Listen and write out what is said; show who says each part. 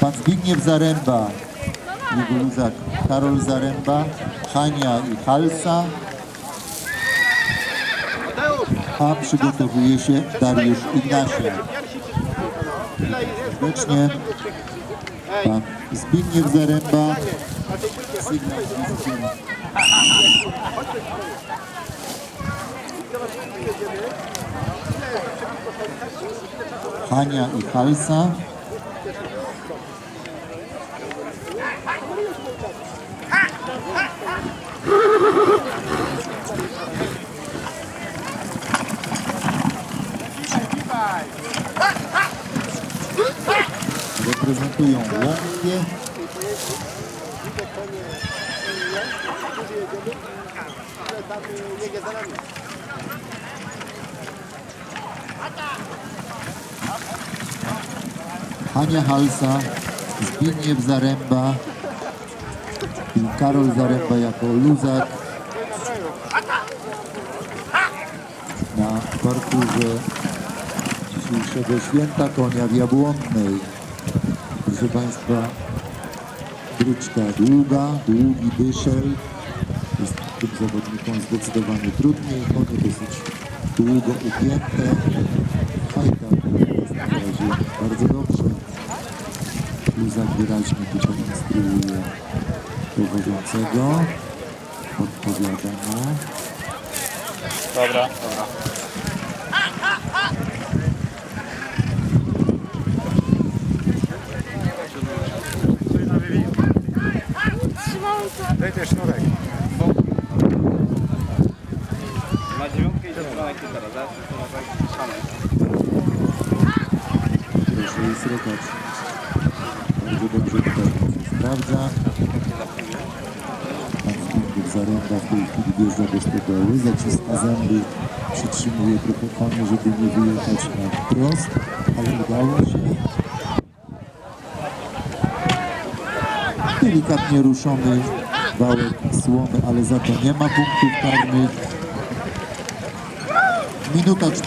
Speaker 1: Pan Zbigniew Zaręba, jego luzak Karol Zaręba, Hania i Halsa. A przygotowuje się Dariusz Ignasia. Serdecznie pan Zbigniew Zaręba. Sygnał. Hania i Halsa. Reprezentują Łąkie. Hania Halsa, Zbigniew Zaręba Karol Zaręba jako luzak na parkurze dzisiejszego święta konia w Jabłonnej. Proszę Państwa, bryczka długa, długi dyszel. Jest tym zawodnikom zdecydowanie trudniej, konie dosyć długo ugięte. A i tak jest na razie bardzo dobrze. Luzak wyraźnie tutaj instruuje prowadzącego. Podpowiada mu.
Speaker 2: Dobra, dobra. Daj ten sznurek. Na dziewiątkę idzie strona kitara, zaraz to na szanek.
Speaker 1: Proszę jej srokać. Bardzo dobrze tutaj się sprawdza. Zaręba w tej chwili wjeżdża do stodoły, zaciska zęby, przytrzymuje trochę żeby nie wyjechać na wprost, ale udało się. Delikatnie ruszony wałek słomy, ale za to nie ma punktów karnych. Minuta 40.